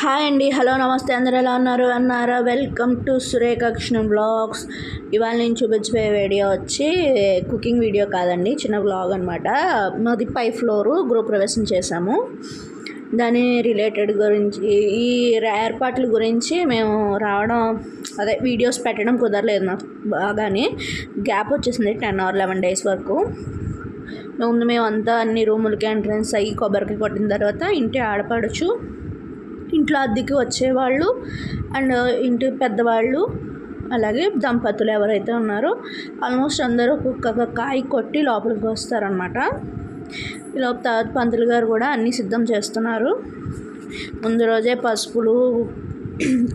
Hi అండి hello నమస్తే అందరు ఎలా ఉన్నారు? అన్నారా? Welcome to Surekha Krishna vlogs ఇవాళ నేను చూపించే వీడియో వచ్చి కుకింగ్ వీడియో కాదండి చిన్న బ్లాగ్ అనమాట మాది పై ఫ్లోరు గృహప్రవేశం చేశాము. దాని రిలేటెడ్ గురించి ఈ ఏర్పాట్ల గురించి మేము రావడం అదే వీడియోస్ పెట్టడం కుదరలేదు నాకు బాగానే. గ్యాప్ వచ్చేసింది టెన్ ఆర్ లెవెన్ డేస్ వరకు. ముందు మేము అంతా అన్ని రూములకి ఎంట్రన్స్ అయ్యి కొబ్బరికి కొట్టిన తర్వాత ఇంటి ఆడపడచ్చు ఇంట్లో అద్దెకి వచ్చేవాళ్ళు అండ్ ఇంటి పెద్దవాళ్ళు అలాగే దంపతులు ఎవరైతే ఉన్నారో ఆల్మోస్ట్ అందరూ ఒక్కొక్క కాయ కొట్టి లోపలికి వస్తారనమాట ఈలోపు పంతులు గారు కూడా అన్నీ సిద్ధం చేస్తున్నారు. ముందు రోజే పసుపులు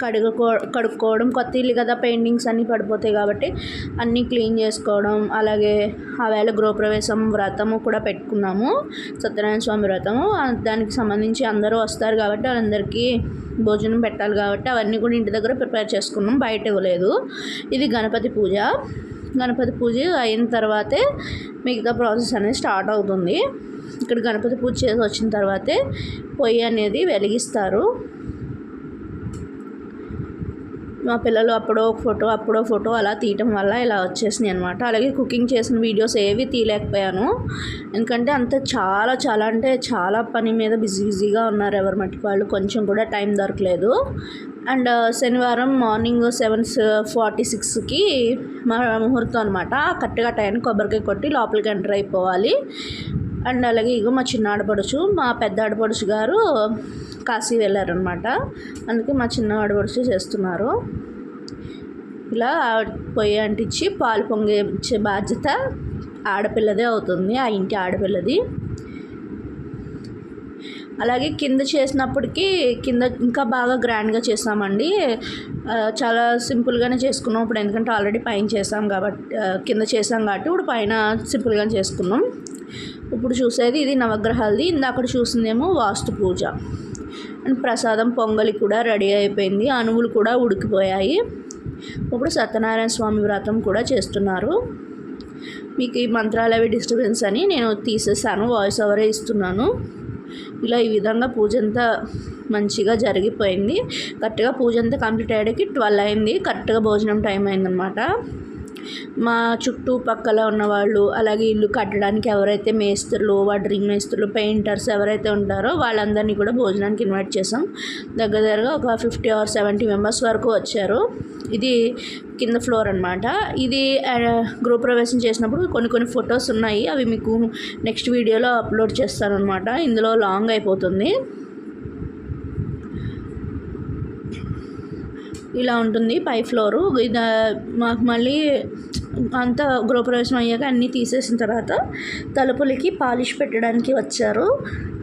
కడుగుకో కడుక్కోవడం కొత్త ఇల్లు కదా పెయింటింగ్స్ అన్నీ పడిపోతాయి కాబట్టి అన్నీ క్లీన్ చేసుకోవడం అలాగే ఆ వేళ గృహప్రవేశం వ్రతము కూడా పెట్టుకున్నాము సత్యనారాయణ స్వామి వ్రతము. దానికి సంబంధించి అందరూ వస్తారు కాబట్టి వాళ్ళందరికీ భోజనం పెట్టాలి కాబట్టి అవన్నీ కూడా ఇంటి దగ్గర ప్రిపేర్ చేసుకున్నాం బయట ఇవ్వలేదు. ఇది గణపతి పూజ. గణపతి పూజ అయిన తర్వాతే మిగతా ప్రాసెస్ అనేది స్టార్ట్ అవుతుంది. ఇక్కడ గణపతి పూజ చేసి వచ్చిన తర్వాతే పొయ్యి అనేది వెలిగిస్తారు. మా పిల్లలు అప్పుడో ఫోటో అప్పుడో ఫోటో అలా తీయటం వల్ల ఇలా వచ్చేసినాయి అనమాట అలాగే కుకింగ్ చేసిన వీడియోస్ ఏవి తీయలేకపోయాను. ఎందుకంటే అంత చాలా చాలా అంటే చాలా పని మీద బిజీ బిజీగా ఉన్నారు ఎవరి మట్టి వాళ్ళు. కొంచెం కూడా టైం దొరకలేదు. అండ్ శనివారం మార్నింగ్ సెవెన్ ఫార్టీ సిక్స్కి మా ముహూర్తం అనమాట కరెక్ట్గా టైంకి కొబ్బరికాయ కొట్టి లోపలికి ఎంటర్ అయిపోవాలి. అండ్ అలాగే ఇగో మా చిన్న ఆడపడుచు మా పెద్ద ఆడపడుచు గారు కాశీ వెళ్ళారనమాట అందుకే మా చిన్న ఆడపడుచు చేస్తున్నారు. ఇలా పొయ్యి అంటించి పాలు పొంగే బాధ్యత ఆడపిల్లదే అవుతుంది ఆ ఇంటి ఆడపిల్లది. అలాగే కింద చేసినప్పటికీ కింద ఇంకా బాగా గ్రాండ్గా చేసామండి చాలా సింపుల్గానే చేసుకున్నాం. ఇప్పుడు ఎందుకంటే ఆల్రెడీ పైన చేసాం కాబట్టి కింద చేసాం కాబట్టి ఇప్పుడు పైన సింపుల్గానే చేసుకున్నాం. ఇప్పుడు చూసేది ఇది నవగ్రహాలది. ఇందాక చూసిందేమో వాస్తు పూజ. అండ్ ప్రసాదం పొంగలి కూడా రెడీ అయిపోయింది. అణువులు కూడా ఉడికిపోయాయి. ఇప్పుడు సత్యనారాయణ స్వామి వ్రతం కూడా చేస్తున్నారు. మీకు ఈ మంత్రాలు అవి డిస్టర్బెన్స్ అని నేను తీసేసాను. వాయిస్ ఓవరే ఇస్తున్నాను. ఇలా ఈ విధంగా పూజ అంతా మంచిగా జరిగిపోయింది. కరెక్ట్గా పూజ అంతా కంప్లీట్ అయ్యేకి ట్వెల్వ్ అయింది. కరెక్ట్గా భోజనం టైం అయిందనమాట మా చుట్టుపక్కల ఉన్నవాళ్ళు అలాగే ఇల్లు కట్టడానికి ఎవరైతే మేస్త్రులు వాటరింగ్ మేస్త్రులు పెయింటర్స్ ఎవరైతే ఉంటారో వాళ్ళందరినీ కూడా భోజనానికి ఇన్వైట్ చేసాం దగ్గర దగ్గరగా ఒక ఫిఫ్టీ ఆర్ సెవెంటీ మెంబర్స్ వరకు వచ్చారు. ఇది కింద ఫ్లోర్ అనమాట ఇది గృహప్రవేశం చేసినప్పుడు కొన్ని కొన్ని ఫొటోస్ ఉన్నాయి. అవి మీకు నెక్స్ట్ వీడియోలో అప్లోడ్ చేస్తాను అనమాట ఇందులో లాంగ్ అయిపోతుంది. ఇలా ఉంటుంది పై ఫ్లోరు. ఇది మాకు మళ్ళీ అంతా గృహప్రవేశం అయ్యాక అన్నీ తీసేసిన తర్వాత తలుపులకి పాలిష్ పెట్టడానికి వచ్చారు.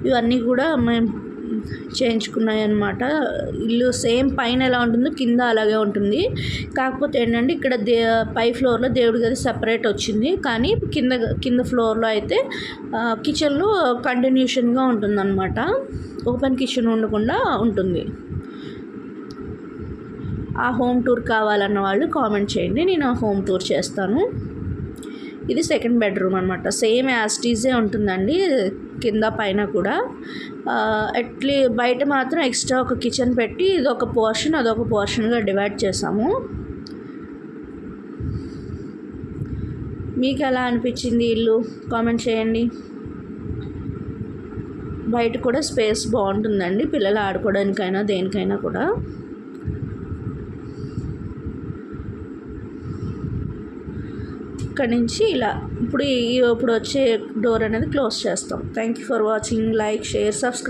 ఇవన్నీ కూడా మేము చేయించుకున్నాయి అనమాట ఇల్లు సేమ్ పైన ఎలా ఉంటుందో కింద అలాగే ఉంటుంది. కాకపోతే ఏంటంటే ఇక్కడ దే పై ఫ్లోర్లో దేవుడి గది సపరేట్ వచ్చింది. కానీ కింద కింద ఫ్లోర్లో అయితే కిచెన్లో కంటిన్యూషన్గా ఉంటుందన్నమాట. ఓపెన్ కిచెన్ ఉండకుండా ఉంటుంది. ఆ హోమ్ టూర్ కావాలన్న వాళ్ళు కామెంట్ చేయండి. నేను ఆ హోమ్ టూర్ చేస్తాను. ఇది సెకండ్ బెడ్రూమ్ అనమాట సేమ్ యాస్టీజే ఉంటుందండి. కింద పైన కూడా అట్లీ బయట మాత్రం ఎక్స్ట్రా ఒక కిచెన్ పెట్టి ఇది ఒక పోర్షన్ అదొక పోర్షన్గా డివైడ్ చేసాము. మీకు ఎలా అనిపించింది ఇల్లు? కామెంట్ చేయండి. బయట కూడా స్పేస్ బాగుంటుందండి పిల్లలు ఆడుకోవడానికైనా దేనికైనా కూడా. ఇక్కడ నుంచి ఇలా ఇప్పుడు ఇప్పుడు వచ్చే డోర్ అనేది క్లోజ్ చేస్తాం. Thank you for watching like share subscribe